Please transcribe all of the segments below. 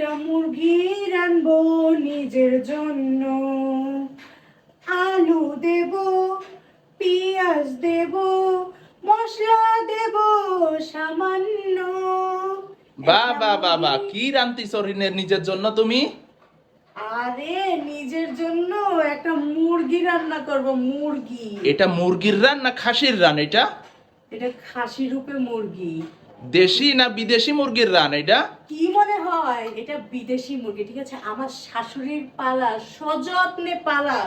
একটা মুরগি রানবো নিজের জন্য। আলু দেব পেঁয়াজ দেব মশলা দেব সামান্য। বা বা বা বা কি রান্তিস নিজের জন্য তুমি? আরে নিজের জন্য একটা মুরগি রান্না করব মুরগি। এটা মুরগির রান না খাসির রান এটা? এটা খাসি রূপে মুরগি। দেশি না বিদেশি মুরগির রান এটা? কি মনে হয়? এটা বিদেশি মুরগি ঠিক আছে? আমার শাশুড়ির পালা সযত্নে পালা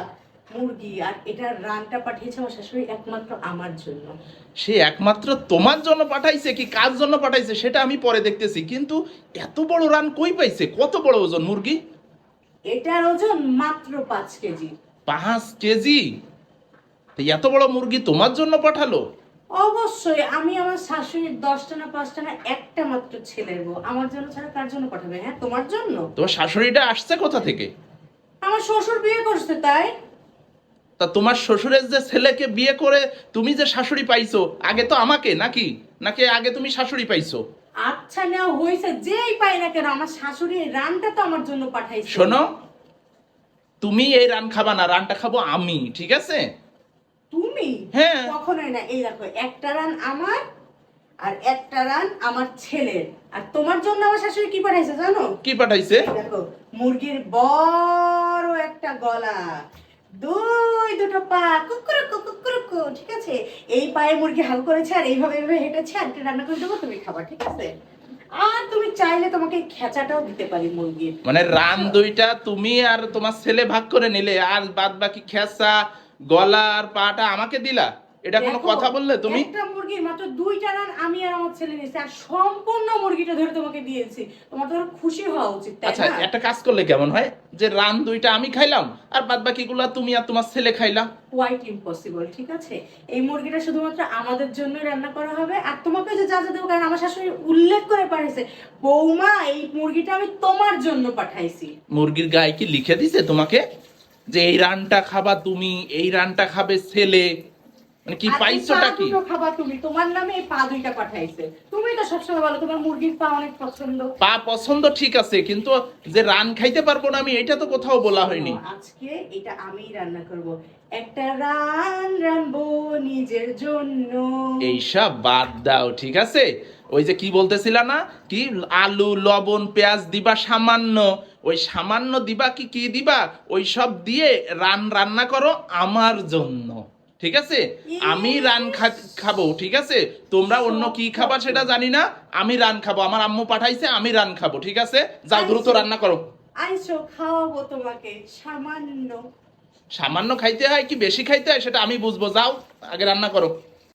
মুরগি আর এটার রানটা পাঠিয়েছে আমার শাশুড়ি একমাত্র আমার জন্য। সে একমাত্র তোমার জন্য পাঠাইছে কি কার জন্য পাঠাইছে সেটা আমি পরে দেখতেছি কিন্তু এত বড় রান কই পাইছে? কত বড় ওজন মুরগি? এটার ওজন মাত্র পাঁচ কেজি। পাঁচ কেজি? তো এত বড় মুরগি তোমার জন্য পাঠালো? অবশ্যই আমি আমার শাশুড়ির দশটা না পাঁচটা না একটা মাত্র ছেলের বউ। আমার জন্য ছাড়া কার জন্য পাঠাবে হ্যাঁ? তোমার জন্য? তোমার শাশুড়িটা আসছে কোথা থেকে? আমার শ্বশুর বিয়ে করছে তাই? তা তোমার শ্বশুরের যে ছেলেকে বিয়ে করে তুমি যে শাশুড়ি পাইছো আগে তো আমাকে নাকি? নাকি আগে তুমি শাশুড়ি পাইছো? আচ্ছা নেওয়া হয়েছে যেই পাই না কেন আমার শাশুড়ি রানটা তো আমার জন্য পাঠাইছে। শোনো তুমি এই রান খাবা না রানটা খাব আমি ঠিক আছে? তুমি হ্যাঁ। কখনোই না। এই দেখো একটা রান আমার আর একটা রান আমার ছেলের। আর তোমার জন্য আমার শাশুড়ি কি পাঠাইছে জানো? কি পাঠাইছে? দেখো মুরগির বড় একটা গলা। দুই দুটো পা কুকুরকু কুকুরকু ঠিক আছে? এই পায়ে মুরগি হাল করেছে আর এইভাবে এইভাবে হেঁটেছে আর রান্না করে দেবো তুমি খাবার ঠিক আছে? আর তুমি চাইলে তোমাকে খেচাটাও দিতে পারি মুরগির। মানে রান দুইটা তুমি আর তোমার ছেলে ভাগ করে নিলে আর বাদ বাকি খেসা গলা আর পাটা আমাকে দিলা? এটা কোনো কথা বললে তুমি? একটা মুরগির মাত্র দুইটা রান আমি আর আমার ছেলে নিয়েছি আর সম্পূর্ণ মুরগিটা ধরে তোমাকে দিয়েছি। তোমার তো খুশি হওয়া উচিত তাই আচ্ছা একটা কাজ করলে কেমন হয়? যে রান দুইটা আমি খাইলাম আর বাদ বাকি গুলা তুমি আর তোমার ছেলে খাইলা। কোয়াইট ইম্পসিবল ঠিক আছে? এই মুরগিটা শুধুমাত্র আমাদের জন্যই রান্না করা হবে আর তোমাকে যে যা যা দেবো কারণ আমার শাশুড়ি উল্লেখ করে পাঠিয়েছে বৌমা এই মুরগিটা আমি তোমার জন্য পাঠাইছি। মুরগির গায়ে কি লিখে দিছে তোমাকে? যে এই রানটা খাবা তুমি এই রানটা খাবে ছেলে। মানে কি পাইছোটা কি? খাবা তুমি তোমার নামে এই পা দুইটা পাঠাইছে। তুমি তো সবসময় বলো তোমার মুরগির পা অনেক পছন্দ। পা পছন্দ ঠিক আছে কিন্তু যে রান খাইতে পারব না আমি এটা তো কোথাও বলা হয়নি। আজকে এটা আমিই রান্না করব। একটা রান রানবো নিজের জন্য। এইসব বাদ দাও ঠিক আছে? ওই যে কি বলতেছিল না? কি? আলু লবণ পেঁয়াজ দিবা সামান্য। ওই সামান্য দিবা কি কি দিবা? ওই সব দিয়ে রান রান্না করো আমার জন্য। ঠিক আছে? আমি রান খাব ঠিক আছে? তোমরা অন্য কি খাবার সেটা জানি না। আমি রান খাব আমার আম্মু পাঠাইছে আমি রান খাব ঠিক আছে? যাও দ্রুত রান্না করো। আইসো খাওয়াবো তোমাকে সামান্য। সামান্য খাইতে হয় কি বেশি খাইতে হয় সেটা আমি বুঝব। যাও আগে রান্না করো।